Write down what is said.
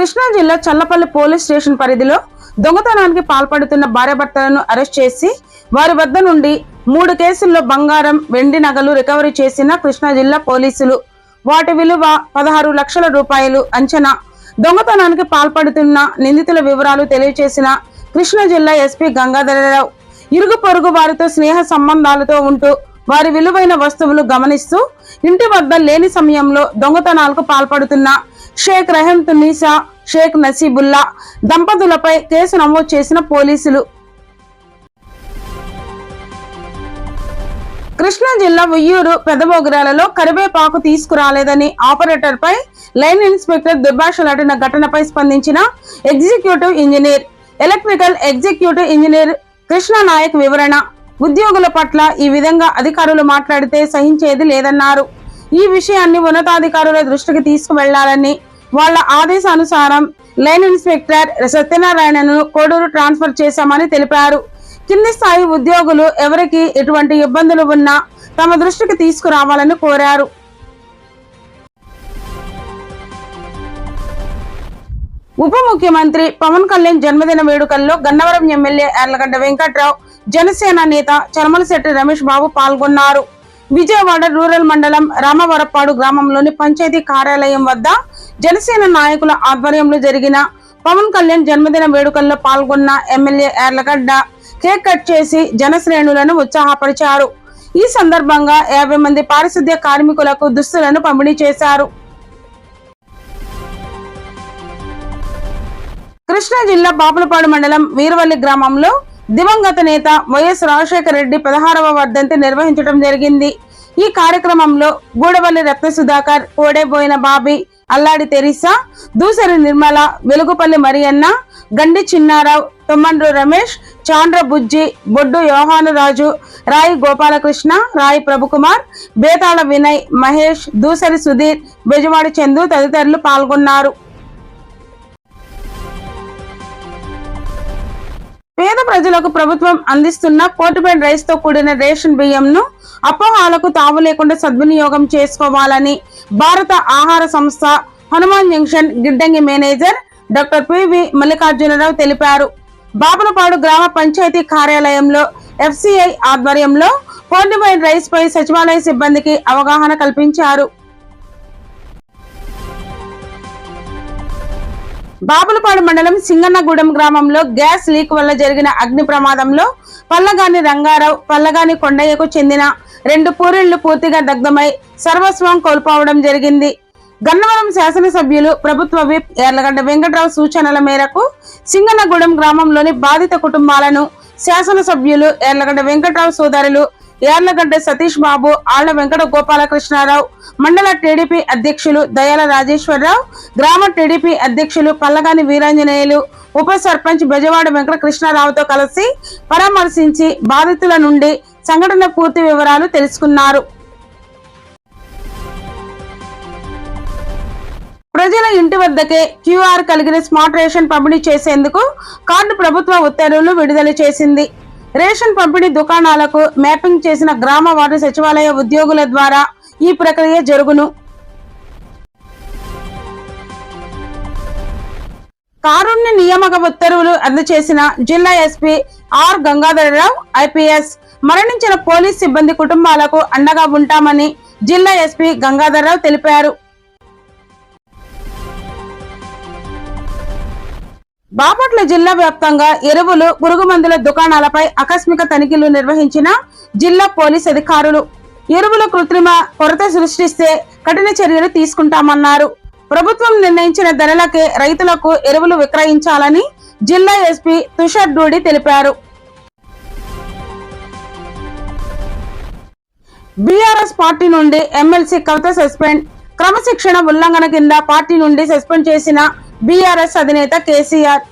కృష్ణా జిల్లా Challapalli police station పరిధిలో దొంగతనానికి పాల్పడుతున్న భార్యాభర్తలను అరెస్ట్ చేసి వారి వద్ద నుండి మూడు కేసుల్లో బంగారం వెండి నగలు రికవరీ చేసిన కృష్ణా జిల్లా పోలీసులు. వాటి విలువ పదహారు లక్షల రూపాయలు అంచనా. దొంగతనానికి పాల్పడుతున్న నిందితుల వివరాలు తెలియజేసిన కృష్ణా జిల్లా ఎస్పీ గంగాధరరావు ఇరుగు పొరుగు వారితో స్నేహ సంబంధాలతో ఉంటూ వారి విలువైన వస్తువులు గమనిస్తూ ఇంటి వద్ద లేని సమయంలో దొంగతనాలకు పాల్పడుతున్న షేక్ రెహమ్ తునీసా షేక్ నసీబుల్లా దంపతులపై కేసు నమోదు చేసిన పోలీసులు. కృష్ణా జిల్లా ఉయ్యూరు పెదబోగిరాలలో కరివేపాకు తీసుకురాలేదని ఆపరేటర్పై లైన్ ఇన్స్పెక్టర్ దుర్భాషలాడిన ఘటనపై స్పందించిన executive engineer electrical executive engineer Krishna Nayak వివరణ. ఉద్యోగుల పట్ల ఈ విధంగా అధికారులు మాట్లాడితే సహించేది లేదన్నారు. ఈ విషయాన్ని ఉన్నతాధికారుల దృష్టికి తీసుకువెళ్ళాలని వాళ్ళ ఆదేశానుసారం లైన్ ఇన్స్పెక్టర్ సత్యనారాయణను కోడూరు ట్రాన్స్ఫర్ చేశామని తెలిపారు. కింది స్థాయి ఉద్యోగులు ఎవరికి ఎటువంటి ఇబ్బందులు ఉన్నా తమ దృష్టికి తీసుకురావాలని కోరారు. ఉప ముఖ్యమంత్రి పవన్ కళ్యాణ్ జన్మదిన వేడుకల్లో గన్నవరం ఎమ్మెల్యే ఎర్లగడ్డ వెంకట్రావు జనసేన నేత చర్మలశెట్టి రమేష్ బాబు పాల్గొన్నారు. విజయవాడ రూరల్ మండలం రామవరపాడు గ్రామంలోని పంచాయతీ కార్యాలయం వద్ద జనసేన నాయకుల ఆధ్వర్యంలో జరిగిన పవన్ కళ్యాణ్ జన్మదిన వేడుకల్లో పాల్గొన్న ఎమ్మెల్యే ఎర్లగడ్డ కేక్ కట్ చేసి జనశ్రేణులను ఉత్సాహపరిచారు. ఈ సందర్భంగా యాభై మంది పారిశుద్ధ్య కార్మికులకు దుస్తులను పంపిణీ చేశారు. కృష్ణా జిల్లా బాపులపాడు మండలం వీరవల్లి గ్రామంలో దివంగత నేత వైఎస్ రాజశేఖర రెడ్డి పదహారవ వర్ధంతి నిర్వహించడం జరిగింది. ఈ కార్యక్రమంలో గూడవల్లి రత్న సుధాకర్ కోడేబోయిన బాబీ అల్లాడి తెరిసా దూసరి నిర్మల వెలుగుపల్లి మరియన్న గండి చిన్నారావు తొమ్మండ్రు రమేష్ చాండ్ర బుజ్జి బొడ్డు యోహానురాజు రాయి గోపాలకృష్ణ రాయి ప్రభుకుమార్ బేతాళ వినయ్ మహేష్ దూసరి సుధీర్ బెజవాడి చందు తదితరులు పాల్గొన్నారు. పేద ప్రజలకు ప్రభుత్వం అందిస్తున్న పోర్టుబెడ్ రైస్తో కూడిన రేషన్ బియ్యంను అపోహాలకు తావు లేకుండా సద్వినియోగం చేసుకోవాలని భారత ఆహార సంస్థ హనుమాన్ జంక్షన్ గిడ్డంగి మేనేజర్ డాక్టర్ పివి మల్లికార్జునరావు తెలిపారు. బాపులపాడు గ్రామ పంచాయతీ కార్యాలయంలో ఎఫ్సిఐ ఆధ్వర్యంలో పోర్టుబెడ్ రైస్ పై సచివాలయ సిబ్బందికి అవగాహన కల్పించారు. బాపులపాడు మండలం సింగన్నగూడెం గ్రామంలో గ్యాస్ లీక్ వల్ల జరిగిన అగ్ని ప్రమాదంలో పల్లగాని రంగారావు పల్లగాని కొండయ్యకు చెందిన రెండు పూరిళ్ళు పూర్తిగా దగ్ధమై సర్వస్వం కోల్పోవడం జరిగింది. గన్నవరం శాసనసభ్యులు ప్రభుత్వ విప్ ఎర్లగడ్డ వెంకట్రావు సూచనల మేరకు సింగన్నగూడెం గ్రామంలోని బాధిత కుటుంబాలను శాసనసభ్యులు ఎర్లగడ్డ వెంకట్రావు సోదరులు యార్లగడ్డ సతీష్ బాబు ఆళ్ళ వెంకట గోపాలకృష్ణారావు మండల టీడీపీ అధ్యక్షులు దయాల రాజేశ్వరరావు గ్రామ టీడీపీ అధ్యక్షులు పల్లగాని వీరాంజనేయులు ఉప సర్పంచ్ బెజవాడ వెంకట కృష్ణారావుతో కలిసి పరామర్శించి బాధితుల నుండి సంఘటన పూర్తి వివరాలు తెలుసుకున్నారు. ప్రజల ఇంటి వద్దకే క్యూఆర్ కలిగిన స్మార్ట్ రేషన్ పంపిణీ చేసేందుకు కార్డు ప్రభుత్వ ఉత్తర్వులు విడుదల చేసింది. రేషన్ పంపిణీ దుకాణాలకు మ్యాపింగ్ చేసిన గ్రామ వార్డు సచివాలయ ఉద్యోగుల ద్వారా ఈ ప్రక్రియ జరుగును. కారుణ్య నియామక ఉత్తర్వులు అందజేసిన జిల్లా ఎస్పీ ఆర్ గంగాధరరావు ఐపీఎస్ మరణించిన పోలీస్ సిబ్బంది కుటుంబాలకు అండగా ఉంటామని జిల్లా ఎస్పీ గంగాధరరావు తెలిపారు. బాపట్ల జిల్లా వ్యాప్తంగా ఎరువులు పురుగు మందుల దుకాణాలపై ఆకస్మిక తనిఖీలు నిర్వహించిన జిల్లా పోలీస్ అధికారులు. ఎరువుల కృత్రిమ కొరత సృష్టిస్తే కఠిన చర్యలు తీసుకుంటామన్నారు. ప్రభుత్వం నిర్ణయించిన ధరలకే రైతులకు ఎరువులు విక్రయించాలని జిల్లా ఎస్పీ తుషార్ డూడి తెలిపారు. బీఆర్ఎస్ పార్టీ నుండి ఎమ్మెల్సీ కవిత సస్పెండ్. క్రమశిక్షణ ఉల్లంఘన కింద పార్టీ నుండి సస్పెండ్ చేసిన బీఆర్ఎస్ అధినేత కేసీఆర్